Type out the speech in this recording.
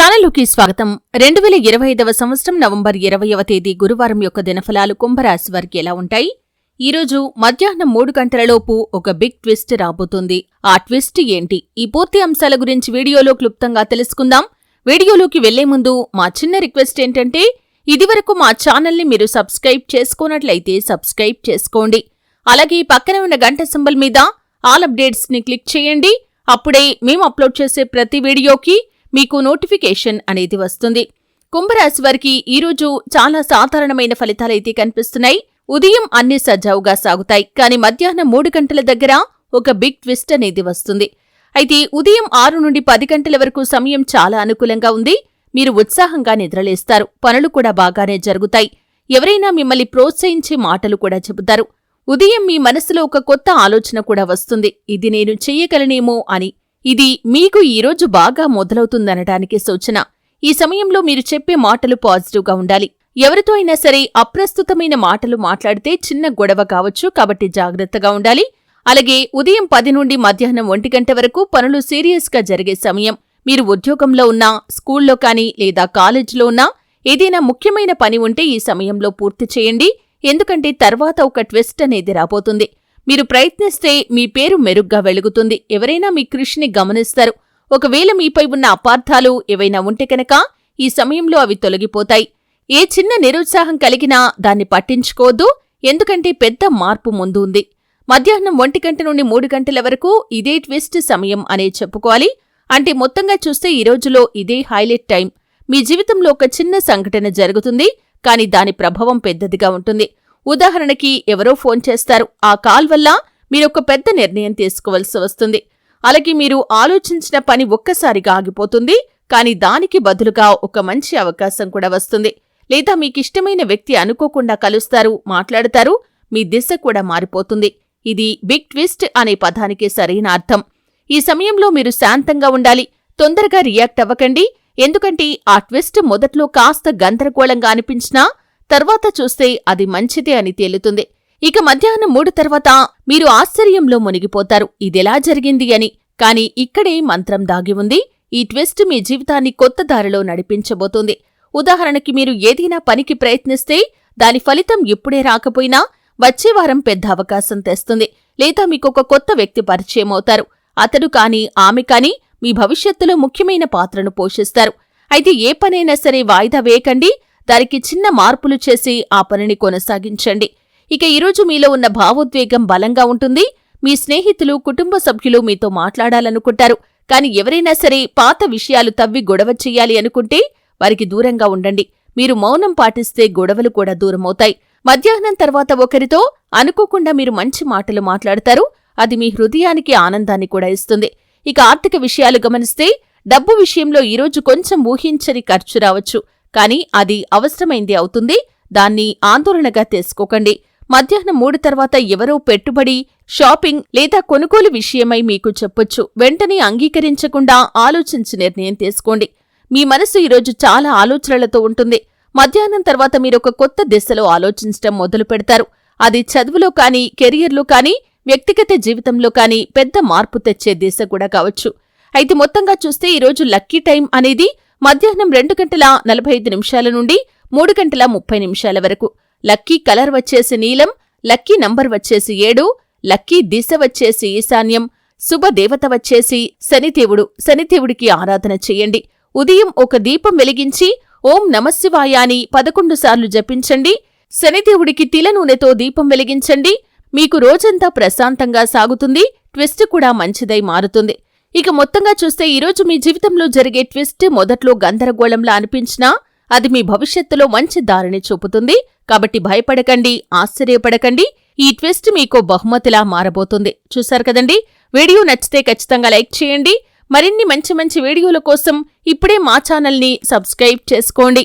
ఛానల్లోకి స్వాగతం. రెండు వేల ఇరవై ఐదవ సంవత్సరం నవంబర్ ఇరవయవ తేదీ గురువారం యొక్క దినఫలాలు కుంభరాశి వారికి ఎలా ఉంటాయి? ఈరోజు మధ్యాహ్నం మూడు గంటలలోపు ఒక బిగ్ ట్విస్ట్ రాబోతుంది. ఆ ట్విస్ట్ ఏంటి? ఈ పూర్తి అంశాల గురించి వీడియోలో క్లుప్తంగా తెలుసుకుందాం. వీడియోలోకి వెళ్ళే ముందు మా చిన్న రిక్వెస్ట్ ఏంటంటే ఇదివరకు మా ఛానల్ని మీరు సబ్స్క్రైబ్ చేసుకున్నట్లయితే సబ్స్క్రైబ్ చేసుకోండి. అలాగే పక్కన ఉన్న గంట సింబల్ మీద ఆల్ అప్డేట్స్ని క్లిక్ చేయండి. అప్పుడే మేము అప్లోడ్ చేసే ప్రతి వీడియోకి మీకు నోటిఫికేషన్ అనేది వస్తుంది. కుంభరాశి వారికి ఈరోజు చాలా సాధారణమైన ఫలితాలైతే కనిపిస్తున్నాయి. ఉదయం అన్ని సజావుగా సాగుతాయి. కానీ మధ్యాహ్నం మూడు గంటల దగ్గర ఒక బిగ్ ట్విస్ట్ అనేది వస్తుంది. అయితే ఉదయం ఆరు నుండి పది గంటల వరకు సమయం చాలా అనుకూలంగా ఉంది. మీరు ఉత్సాహంగా నిద్రలేస్తారు. పనులు కూడా బాగానే జరుగుతాయి. ఎవరైనా మిమ్మల్ని ప్రోత్సహించే మాటలు కూడా చెబుతారు. ఉదయం మీ మనసులో ఒక కొత్త ఆలోచన కూడా వస్తుంది. ఇది నేను చెయ్యగలనేమో అని ఇది మీకు ఈరోజు బాగా మొదలవుతుందనటానికి సూచన. ఈ సమయంలో మీరు చెప్పే మాటలు పాజిటివ్గా ఉండాలి. ఎవరితో అయినా సరే అప్రస్తుతమైన మాటలు మాట్లాడితే చిన్న గొడవ కావచ్చు కాబట్టి జాగ్రత్తగా ఉండాలి. అలాగే ఉదయం పది నుండి మధ్యాహ్నం ఒంటి గంట వరకు పనులు సీరియస్గా జరిగే సమయం. మీరు ఉద్యోగంలో ఉన్నా స్కూల్లో కానీ లేదా కాలేజీలో ఉన్నా ఏదైనా ముఖ్యమైన పని ఉంటే ఈ సమయంలో పూర్తి చేయండి. ఎందుకంటే తర్వాత ఒక ట్విస్ట్ అనేది రాబోతుంది. మీరు ప్రయత్నిస్తే మీ పేరు మెరుగ్గా వెలుగుతుంది. ఎవరైనా మీ కృషిని గమనిస్తారు. ఒకవేళ మీపై ఉన్న అపార్థాలు ఏవైనా ఉంటే కనుక ఈ సమయంలో అవి తొలగిపోతాయి. ఏ చిన్న నిరుత్సాహం కలిగినా దాన్ని పట్టించుకోవద్దు. ఎందుకంటే పెద్ద మార్పు ముందు ఉంది. మధ్యాహ్నం ఒంటి గంట నుండి మూడు గంటల వరకు ఇదే ట్విస్ట్ సమయం అనే చెప్పుకోవాలి. అంటే మొత్తంగా చూస్తే ఈ రోజులో ఇదే హైలైట్ టైం. మీ జీవితంలో ఒక చిన్న సంఘటన జరుగుతుంది. కానీ దాని ప్రభావం పెద్దదిగా ఉంటుంది. ఉదాహరణకి ఎవరో ఫోన్ చేస్తారు. ఆ కాల్ వల్ల మీరొక పెద్ద నిర్ణయం తీసుకోవలసి వస్తుంది. అలాగే మీరు ఆలోచించిన పని ఒక్కసారిగా ఆగిపోతుంది. కానీ దానికి బదులుగా ఒక మంచి అవకాశం కూడా వస్తుంది. లేదా మీకిష్టమైన వ్యక్తి అనుకోకుండా కలుస్తారు మాట్లాడతారు మీ దిశ కూడా మారిపోతుంది. ఇది బిగ్ ట్విస్ట్ అనే పదానికి సరైన అర్థం. ఈ సమయంలో మీరు శాంతంగా ఉండాలి. తొందరగా రియాక్ట్ అవ్వకండి. ఎందుకంటే ఆ ట్విస్ట్ మొదట్లో కాస్త గందరగోళంగా అనిపించినా తర్వాత చూస్తే అది మంచిదే అని తేలుతుంది. ఇక మధ్యాహ్నం మూడు తర్వాత మీరు ఆశ్చర్యంలో మునిగిపోతారు. ఇదెలా జరిగింది అని. కాని ఇక్కడే మంత్రం దాగి ఉంది. ఈ ట్విస్ట్ మీ జీవితాన్ని కొత్త దారిలో నడిపించబోతుంది. ఉదాహరణకి మీరు ఏదైనా పనికి ప్రయత్నిస్తే దాని ఫలితం ఇప్పుడే రాకపోయినా వచ్చే వారం పెద్ద అవకాశం తెస్తుంది. లేదా మీకొక కొత్త వ్యక్తి పరిచయం అవుతారు. అతడు కాని ఆమె కాని మీ భవిష్యత్తులో ముఖ్యమైన పాత్రను పోషిస్తారు. అయితే ఏ పనైనా సరే వాయిదా వేయకండి. దానికి చిన్న మార్పులు చేసి ఆ పనిని కొనసాగించండి. ఇక ఈరోజు మీలో ఉన్న భావోద్వేగం బలంగా ఉంటుంది. మీ స్నేహితులు కుటుంబ సభ్యులు మీతో మాట్లాడాలనుకుంటారు. కాని ఎవరైనా సరే పాత విషయాలు తవ్వి గొడవ చెయ్యాలి అనుకుంటే వారికి దూరంగా ఉండండి. మీరు మౌనం పాటిస్తే గొడవలు కూడా దూరమవుతాయి. మధ్యాహ్నం తర్వాత ఒకరితో అనుకోకుండా మీరు మంచి మాటలు మాట్లాడతారు. అది మీ హృదయానికి ఆనందాన్ని కూడా ఇస్తుంది. ఇక ఆర్థిక విషయాలు గమనిస్తే డబ్బు విషయంలో ఈరోజు కొంచెం ఊహించని ఖర్చు రావచ్చు. కానీ అది అవసరమైంది అవుతుంది. దాన్ని ఆందోళనగా తీసుకోకండి. మధ్యాహ్నం మూడు తర్వాత ఎవరో పెట్టుబడి షాపింగ్ లేదా కొనుగోలు విషయమై మీకు చెప్పొచ్చు. వెంటనే అంగీకరించకుండా ఆలోచించి నిర్ణయం తీసుకోండి. మీ మనసు ఈరోజు చాలా ఆలోచనలతో ఉంటుంది. మధ్యాహ్నం తర్వాత మీరొక కొత్త దిశలో ఆలోచించటం మొదలు పెడతారు. అది చదువులో కానీ కెరియర్లో కానీ వ్యక్తిగత జీవితంలో కానీ పెద్ద మార్పు తెచ్చే దిశ కూడా కావచ్చు. అయితే మొత్తంగా చూస్తే ఈరోజు లక్కీ టైం అనేది మధ్యాహ్నం రెండు గంటల నలభై ఐదు నిమిషాల నుండి మూడు గంటల ముప్పై నిమిషాల వరకు. లక్కీ కలర్ వచ్చేసి నీలం లక్కీ నంబర్ వచ్చేసి ఏడు లక్కీ దిశ వచ్చేసి ఈశాన్యం శుభదేవత వచ్చేసి శనిదేవుడు. శనిదేవుడికి ఆరాధన చెయ్యండి ఉదయం ఒక దీపం వెలిగించి ఓం నమశివాయ అని పదకొండు సార్లు జపించండి. శనిదేవుడికి తిల నూనెతో దీపం వెలిగించండి. మీకు రోజంతా ప్రశాంతంగా సాగుతుంది. ట్విస్ట్ కూడా మంచిదై మారుతుంది. ఇక మొత్తంగా చూస్తే ఈరోజు మీ జీవితంలో జరిగే ట్విస్ట్ మొదట్లో గందరగోళంలా అనిపించినా అది మీ భవిష్యత్తులో మంచి దారిని చూపుతుంది. కాబట్టి భయపడకండి ఆశ్చర్యపడకండి. ఈ ట్విస్ట్ మీకు బహుమతిలా మారబోతుంది. చూశారు కదండి? వీడియో నచ్చితే ఖచ్చితంగా లైక్ చేయండి. మరిన్ని మంచి మంచి వీడియోల కోసం ఇప్పుడే మా ఛానల్ని సబ్స్క్రైబ్ చేసుకోండి.